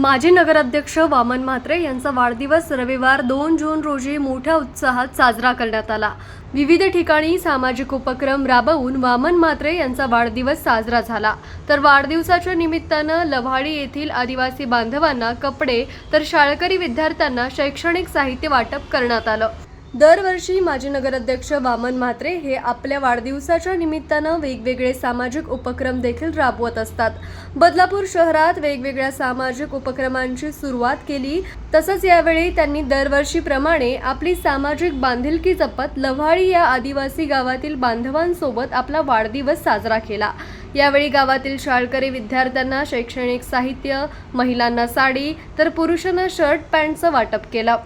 माजी नगराध्यक्ष वामन म्हात्रे यांचा वाढदिवस रविवार दोन जून रोजी मोठ्या उत्साहात साजरा करण्यात आला. विविध ठिकाणी सामाजिक उपक्रम राबवून वामन म्हात्रे यांचा वाढदिवस साजरा झाला. तर वाढदिवसाच्या निमित्तानं लव्हाळी येथील आदिवासी बांधवांना कपडे तर शाळकरी विद्यार्थ्यांना शैक्षणिक साहित्य वाटप करण्यात आलं. दरवर्षी माजी नगराध्यक्ष वामन म्हात्रे हे आपल्या वाढदिवसाच्या निमित्तानं वेगवेगळे सामाजिक उपक्रम देखील राबवत असतात. बदलापूर शहरात वेगवेगळ्या सामाजिक उपक्रमांची सुरुवात केली. तसंच यावेळी त्यांनी दरवर्षीप्रमाणे आपली सामाजिक बांधिलकी जपत लव्हाळी या आदिवासी गावातील बांधवांसोबत आपला वाढदिवस साजरा केला. यावेळी गावातील शाळकरी विद्यार्थ्यांना शैक्षणिक साहित्य महिलांना साडी तर पुरुषांना शर्ट पॅन्टचं वाटप केलं.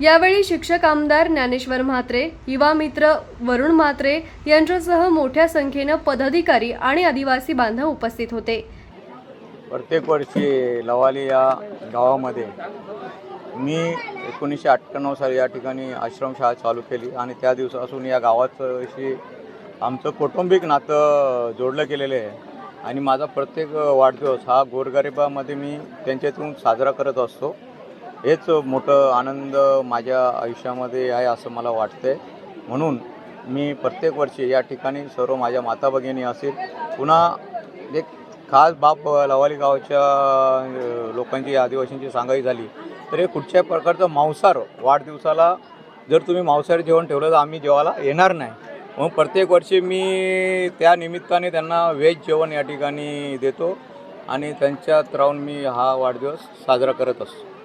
यावेळी शिक्षक आमदार ज्ञानेश्वर म्हात्रे युवा मित्र वरुण म्हात्रे यांच्यासह मोठ्या संख्येनं पदाधिकारी आणि आदिवासी बांधव उपस्थित होते. प्रत्येक वर्षी लवाली या गावामध्ये मी एकोणीसशे अठ्ठ्याण्णव साली या ठिकाणी आश्रमशाळा चालू केली आणि त्या दिवसापासून या गावाची आमचं कौटुंबिक नातं जोडलं गेलेलं आहे. आणि माझा प्रत्येक वाढदिवस हा गोरगरिबामध्ये मी त्यांच्यातून साजरा करत असतो. हेच मोठं आनंद माझ्या आयुष्यामध्ये आहे असं मला वाटतंय. म्हणून मी प्रत्येक वर्षी या ठिकाणी सर्व माझ्या माता भगिनी असेल पुन्हा एक खास बाप लवाली गावच्या लोकांची आदिवासींची सांगाई झाली तर हे कुठच्याही प्रकारचं मांसाहार वाढदिवसाला जर तुम्ही मांसाहारी जेवण ठेवलं तर आम्ही जेवायला येणार नाही. मग प्रत्येक वर्षी मी त्या निमित्ताने त्यांना व्हेज जेवण या ठिकाणी देतो आणि त्यांच्यात राहून मी हा वाढदिवस साजरा करत असतो.